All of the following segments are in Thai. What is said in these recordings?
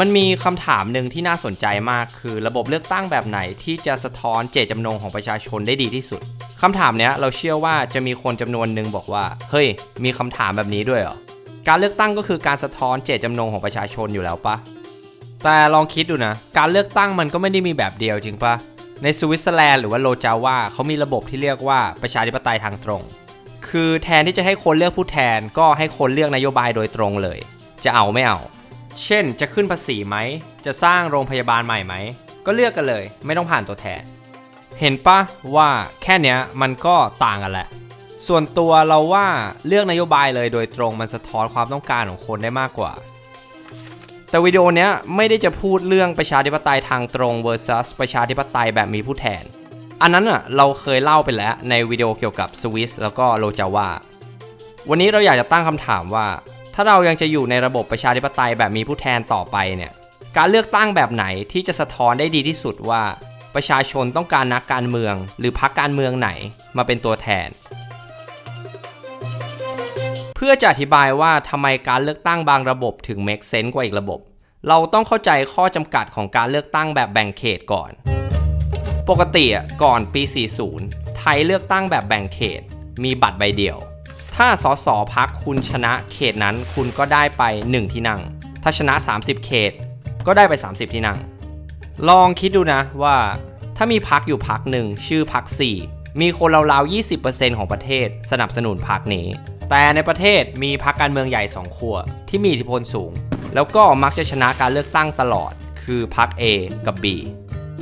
มันมีคำถามหนึ่งที่น่าสนใจมากคือระบบเลือกตั้งแบบไหนที่จะสะท้อนเจตจำนงของประชาชนได้ดีที่สุดคำถามเนี้ยเราเชื่อว่าจะมีคนจำนวนหนึ่งบอกว่า เฮ้ย มีคำถามแบบนี้ด้วยเหรอ การเลือกตั้งก็คือการสะท้อนเจตจำนงของประชาชนอยู่แล้วปะแต่ลองคิดดูนะ การเลือกตั้งมันก็ไม่ได้มีแบบเดียวจริงปะในสวิตเซอร์แลนด์หรือว่าโลจาวาเขามีระบบที่เรียกว่าประชาธิปไตยทางตรง คือแทนที่จะให้คนเลือกผู้แทนก็ให้คนเลือกนโยบายโดยตรงเลย จะเอาไม่เอา เช่น จะขึ้นภาษีไหม จะสร้างโรงพยาบาลใหม่ไหม ก็เลือกกันเลย ไม่ต้องผ่านตัวแทน เห็นปะว่าแค่เนี้ยมันก็ต่างกันแหละ ส่วนตัวเราว่าเลือกนโยบายเลยโดยตรงมันสะท้อนความต้องการของคนได้มากกว่า แต่วิดีโอเนี้ยไม่ได้จะพูดเรื่องประชาธิปไตยทางตรง versus ประชาธิปไตยแบบมีผู้แทน อันนั้นอะเราเคยเล่าไปแล้วในวิดีโอเกี่ยวกับสวิสแล้วก็โลจาวาวันนี้เราอยากจะตั้งคำถามว่า ถ้าเรายังจะอยู่ในระบบประชาธิปไตยแบบมีผู้แทนต่อไปเนี่ยการเลือกตั้งแบบไหนที่จะสะท้อนได้ดีที่สุดว่า ประชาชนต้องการนักการเมือง หรือพรรคการเมืองไหนมาเป็นตัวแทน เพื่อจะอธิบายว่าทำไมการเลือกตั้งบางระบบถึง make sense กว่าอีกระบบ เราต้องเข้าใจข้อจำกัดของการเลือกตั้งแบบแบ่งเขตก่อน ปกติอะก่อนปี 40 ไทยเลือกตั้งแบบแบ่งเขต มีบัตรใบเดียว ถ้าสสพักคุณชนะเขตนั้นคุณก็ได้ไป 1 ที่นั่ง ถ้าชนะ 30 เขต ก็ได้ไป 30 ที่นั่ง ลองคิดดูนะว่า ถ้ามีพักอยู่พักหนึ่งชื่อพัก4 มีคนราวๆ20%ของประเทศสนับสนุนพักนี้ แต่ในประเทศมีพักการเมืองใหญ่2ขั้วที่มีอิทธิพลสูง แล้วก็มักจะชนะการเลือกตั้งตลอด คือพัก A กับ B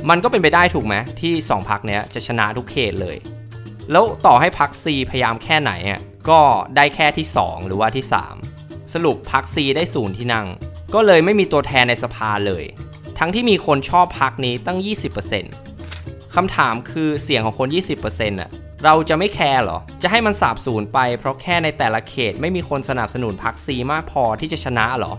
มันก็เป็นไปได้ถูกไหมที่ 2พักเนี้ยจะชนะทุกเขตเลย แล้วต่อให้พัก C พยายามแค่ไหนอะ ก็ได้แค่ที่ 2 หรือว่าที่ 3 สรุปพัก C ได้ศูนย์ที่นั่ง ก็เลยไม่มีตัวแทนในสภาเลย ทั้งที่มีคนชอบพักนี้ตั้ง 20%คำถามคือเสียงของคน 20%อะเราจะไม่แคร์หรอ จะให้มันสาบสูญไป เพราะแค่ในแต่ละเขตไม่มีคนสนับสนุนพัก C มากพอที่จะชนะหรอ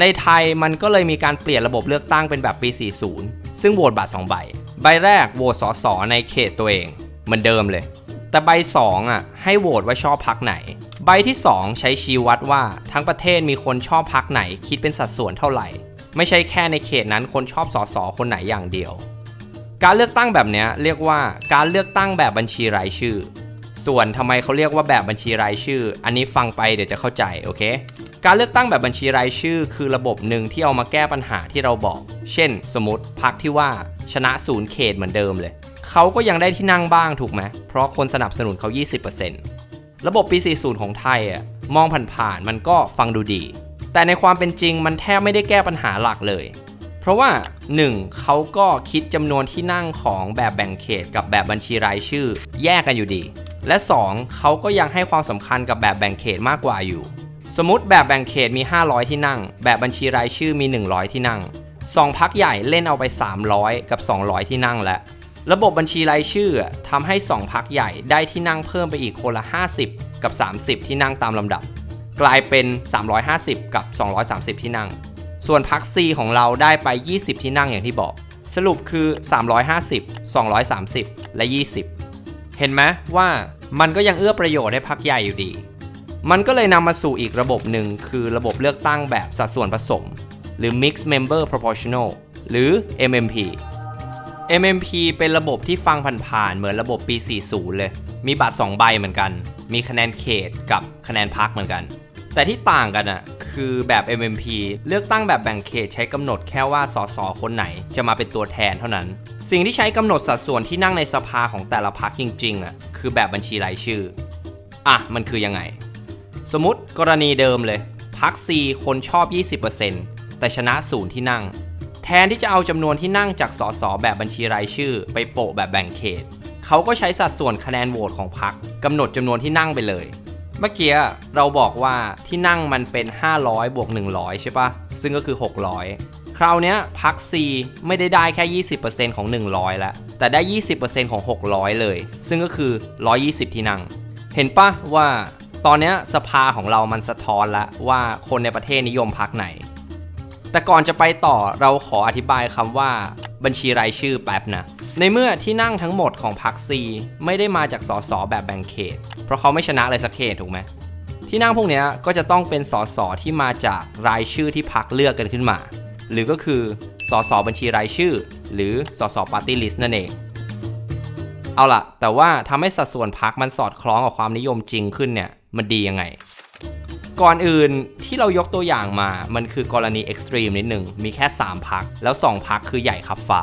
ในไทยมันก็เลยมีการเปลี่ยนระบบเลือกตั้งเป็นแบบปี 40 ซึ่งโหวตบัตร2ใบ ใบแรกโหวตสสในเขตตัวเอง เหมือนเดิมเลย แต่ใบ 2 อะ ให้โหวตว่าชอบพักไหน ใบที่ 2 ใช้ชี้วัดว่าทั้งประเทศมีคนชอบพักไหนคิดเป็นสัดส่วนเท่าไหร่ ไม่ใช่แค่ในเขตนั้นคนชอบสสคนไหนอย่างเดียว การเลือกตั้งแบบเนี้ยเรียกว่าการเลือกตั้งแบบบัญชีรายชื่อ ส่วนทำไมเขาเรียกว่าแบบบัญชีรายชื่อ อันนี้ฟังไปเดี๋ยวจะเข้าใจโอเคการเลือกตั้งแบบบัญชีรายชื่อ คือระบบหนึ่งที่เอามาแก้ปัญหาที่เราบอก เช่น สมมติพักที่ว่าชนะศูนย์เขตเหมือนเดิมเลย เขาก็ยังได้ที่นั่งบ้างถูกไหม เพราะคนสนับสนุนเขา 20%ระบบปี 40 ของไทยอะมองผ่านๆมันก็ฟังดูดี แต่ในความเป็นจริงมันแทบไม่ได้แก้ปัญหาหลักเลย เพราะว่า 1. เขาก็คิดจำนวนที่นั่งของแบบแบ่งเขตกับแบบบัญชีรายชื่อ แยกกันอยู่ดี และ 2. เขาก็ยังให้ความสำคัญกับแบบแบ่งเขตมากกว่าอยู่ สมมติแบบแบ่งเขตมี 500 ที่นั่ง แบบบัญชีรายชื่อมี 100 ที่นั่ง2พักใหญ่เล่นเอาไป 300 กับ 200 ที่นั่งและ ระบบบัญชีรายชื่อทำให้ 2พักใหญ่ได้ที่นั่งเพิ่มไปอีกคนละ 50 กับ 30 ที่นั่งตามลำดับ กลายเป็น 350 กับ 230 ที่นั่ง ส่วนพัก C ของเราได้ไป 20 ที่นั่งอย่างที่บอก สรุปคือ 350 230 และ 20 เห็นไหมว่ามันก็ยังเอื้อประโยชน์ให้พักใหญ่อยู่ดี มันก็เลยนำมาสู่อีกระบบหนึ่งคือระบบเลือกตั้งแบบสัดส่วนผสม หรือ Mixed Member Proportional หรือ MMP MMP เป็นระบบที่ฟังผ่านๆเหมือนระบบปี 40 เลย มีบัตร 2 ใบเหมือนกัน มีคะแนนเขตกับคะแนนพักเหมือนกัน แต่ที่ต่างกันอะคือแบบ MMP เลือกตั้งแบบแบ่งเขตใช้กำหนดแค่ว่าสสคนไหนจะมาเป็นตัวแทนเท่านั้น สิ่งที่ใช้กำหนดสัดส่วนที่นั่งในสภาของแต่ละพักจริงๆอะคือแบบบัญชีรายชื่อ อะมันคือยังไง สมมติกรณีเดิมเลยพัก C คนชอบ 20%แต่ชนะศูนย์ที่นั่ง ทนที่จะเอาจำนวนที่นั่งจากสสแบบบัญชีรายชื่อ ไปโปะแบบแบ่งเขต เขาก็ใช้สัดส่วนคะแนนโหวตของพักกำหนดจำนวนที่นั่งไปเลย เมื่อกี้เราบอกว่าที่นั่งมันเป็น 500บวก100 ใช่ปะซึ่งก็คือ 600 คราวนี้ยพัก C ไม่ได้ได้แค่ 20%ของ 100 แล้ว แต่ได้ 20%ของ 600 เลย ซึ่งก็คือ 120 ที่นั่ง เห็นปะว่าตอนนี้สภาของเรามันสะท้อนล้วว่าคนในประเทศนิยมพักไหน แต่ก่อนจะไปต่อเราขออธิบายคำว่า บัญชีรายชื่อแป๊บนะ ในเมื่อที่นั่งทั้งหมดของพรรคซีไม่ได้มาจากสสแบบแบ่งเขต เพราะเขาไม่ชนะเลยสักเขตถูกไหมที่นั่งพวกนี้ก็จะต้องเป็นสสที่มาจากรายชื่อที่พรรคเลือกกันขึ้นมา หรือก็คือสสบัญชีรายชื่อ หรือสสปาร์ตี้ลิสต์นั่นเอง เอาล่ะ แต่ว่าทำให้สัดส่วนพักมันสอดคล้องกับความนิยมจริงขึ้นเนี่ยมันดียังไง ก่อนอื่นที่เรายกตัวอย่างมา มันคือกรณีเอ็กซ์ตรีมนิดหนึ่งมีแค่ 3พักแล้ว 2พักคือใหญ่ขับฟ้า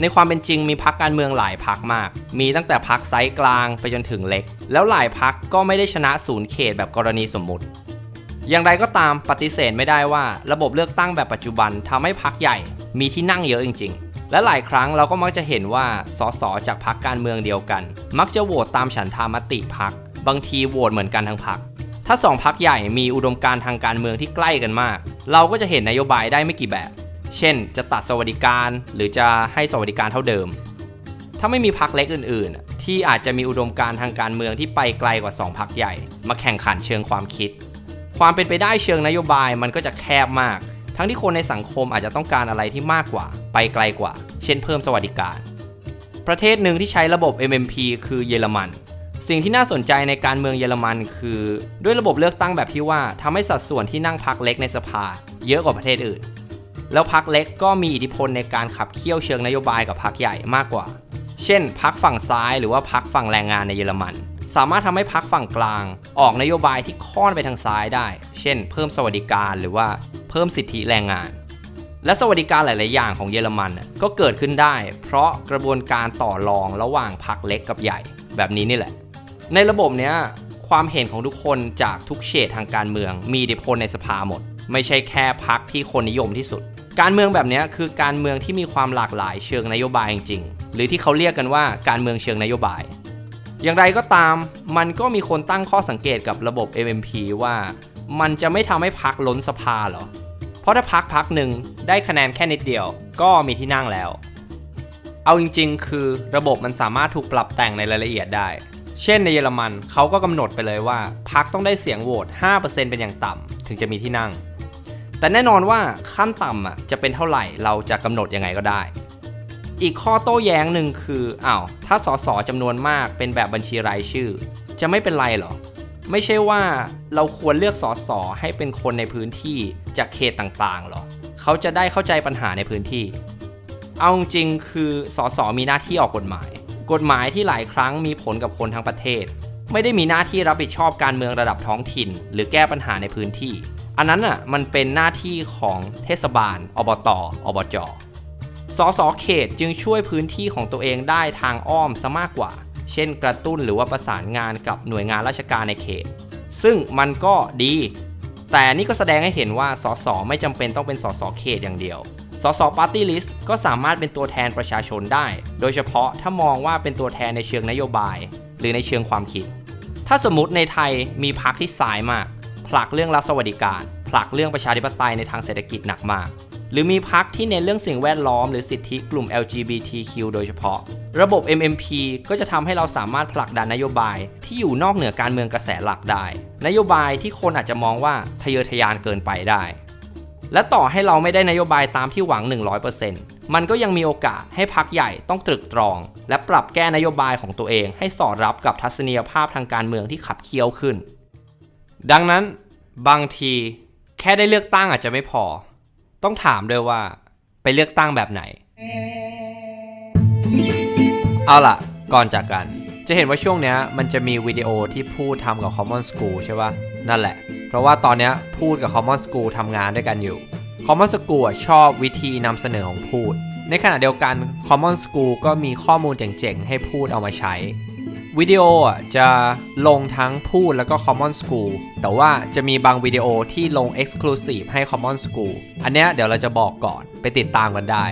ในความเป็นจริงมีพักการเมืองหลายพักมาก มีตั้งแต่พักไซส์กลางไปจนถึงเล็ก แล้วหลายพักก็ไม่ได้ชนะศูนย์เขตแบบกรณีสมมุติ อย่างไรก็ตามปฏิเสธไม่ได้ว่า ระบบเลือกตั้งแบบปัจจุบันทำให้พักใหญ่ มีที่นั่งเยอะจริง ๆและหลายครั้งเราก็มักจะเห็นว่าสสจากพักการเมืองเดียวกัน มักจะโหวตตามฉันทามติพักบางทีโหวตเหมือนกันทั้งพัก ถ้าสองพักใหญ่มีอุดมการณ์ทางการเมืองที่ใกล้กันมาก เราก็จะเห็นนโยบายได้ไม่กี่แบบ เช่น จะตัดสวัสดิการหรือจะให้สวัสดิการเท่าเดิม ถ้าไม่มีพักเล็กอื่น ๆ ที่อาจจะมีอุดมการณ์ทางการเมืองที่ไปไกลกว่า 2พักใหญ่ มาแข่งขันเชิงความคิด ความเป็นไปได้เชิงนโยบายมันก็จะแคบมาก ทั้งที่คนในสังคมอาจจะต้องการอะไรที่มากกว่า ไปไกลกว่า เช่น เพิ่มสวัสดิการ ประเทศหนึ่งที่ใช้ระบบ MMP คือเยอรมัน สิ่งที่น่าสนใจในการเมืองเยอรมันคือ ด้วยระบบเลือกตั้งแบบที่ว่าทำให้สัดส่วนที่นั่งพักเล็กในสภา เยอะกว่าประเทศอื่น แล้วพักเล็กก็มีอิทธิพลในการขับเคี่ยวเชิงนโยบายกับพักใหญ่มากกว่า เช่นพักฝั่งซ้ายหรือว่าพักฝั่งแรงงานในเยอรมัน สามารถทำให้พักฝั่งกลาง ออกนโยบายที่ค่อนไปทางซ้ายได้ เช่น เพิ่มสวัสดิการหรือว่าเพิ่มสิทธิแรงงาน และสวัสดิการหลาย ๆ อย่างของเยอรมันก็เกิดขึ้นได้ เพราะกระบวนการต่อรองระหว่างพักเล็กกับใหญ่ แบบนี้นี่แหละ ในระบบเนี้ยความเห็นของทุกคนจากทุกเฉดทางการเมือง มีอิทธิพลในสภาหมด ไม่ใช่แค่พักที่คนนิยมที่สุด การเมืองแบบเนี้ยคือการเมืองที่มีความหลากหลายเชิงนโยบายจริงๆ หรือที่เขาเรียกกันว่าการเมืองเชิงนโยบาย อย่างไรก็ตาม มันก็มีคนตั้งข้อสังเกตกับระบบ MMP ว่า มันจะไม่ทำให้พักล้นสภาหรอ เพราะถ้าพักพักหนึ่งได้คะแนนแค่นิดเดียว ก็มีที่นั่งแล้ว เอาจริง ๆ คือระบบมันสามารถถูกปรับแต่งในรายละเอียดได้ เช่นในเยอรมันเขาก็กำหนดไปเลยว่าพักต้องได้เสียงโหวต 5%เป็นอย่างต่ำถึงจะมีที่นั่ง แต่แน่นอนว่าขั้นต่ำอะจะเป็นเท่าไหร่เราจะกำหนดยังไงก็ได้ อีกข้อโต้แย้งหนึ่งคืออ้าวถ้าสสจำนวนมากเป็นแบบบัญชีรายชื่อ จะไม่เป็นไรหรอ ไม่ใช่ว่าเราควรเลือกสสให้เป็นคนในพื้นที่จากเขตต่างๆหรอเขาจะได้เข้าใจปัญหาในพื้นที่ เอาจริงคือสสมีหน้าที่ออกกฎหมาย กฎหมายที่หลายครั้งมีผลกับคนทั้งประเทศ ไม่ได้มีหน้าที่รับผิดชอบการเมืองระดับท้องถิ่น หรือแก้ปัญหาในพื้นที่ อันนั้นอะมันเป็นหน้าที่ของเทศบาล อบต อบจสสเขตจึงช่วยพื้นที่ของตัวเองได้ทางอ้อมซะมากกว่า เช่นกระตุ้นหรือว่าประสานงานกับหน่วยงานราชการในเขต ซึ่งมันก็ดี แต่นี่ก็แสดงให้เห็นว่าสสไม่จำเป็นต้องเป็นสสเขตอย่างเดียว สสปาร์ตี้ลิสต์ก็สามารถเป็นตัวแทนประชาชนได้ โดยเฉพาะถ้ามองว่าเป็นตัวแทนในเชิงนโยบาย หรือในเชิงความคิด ถ้าสมมติในไทยมีพรรคที่สายมาก ผลักเรื่องรัฐสวัสดิการ ผลักเรื่องประชาธิปไตยในทางเศรษฐกิจหนักมาก หรือมีพรรคที่เน้นเรื่องสิ่งแวดล้อมหรือสิทธิกลุ่ม LGBTQ โดยเฉพาะ ระบบ MMP ก็จะทำให้เราสามารถผลักดันนโยบายที่อยู่นอกเหนือการเมืองกระแสหลักได้ นโยบายที่คนอาจจะมองว่าทะเยอทะยานเกินไปได้ และต่อให้เราไม่ได้นโยบายตามที่หวัง 100%มันก็ยังมีโอกาสให้พักใหญ่ต้องตรึกตรอง และปรับแก้นโยบายของตัวเองให้สอดรับกับทัศนียภาพทางการเมืองที่ขับเคี่ยวขึ้น ดังนั้น บางที แค่ได้เลือกตั้งอาจจะไม่พอ ต้องถามด้วยว่าไปเลือกตั้งแบบไหน เอาล่ะ ก่อนจากกัน จะเห็นว่าช่วงนี้มันจะมีวิดีโอที่พูดทำกับ Common School ใช่ปะ นั่นแหละ เพราะว่าตอนนี้พูดกับ Common School ทำงานด้วยกันอยู่ Common School ชอบวิธีนำเสนอของพูด ในขณะเดียวกัน Common School ก็มีข้อมูลเจ๋งๆ ให้พูดเอามาใช้ วิดีโอจะลงทั้งพูดแล้วก็ Common School แต่ว่าจะมีบางวิดีโอที่ลง Exclusive ให้ Common School อันเนี้ยเดี๋ยวเราจะบอกก่อนไปติดตามกันได้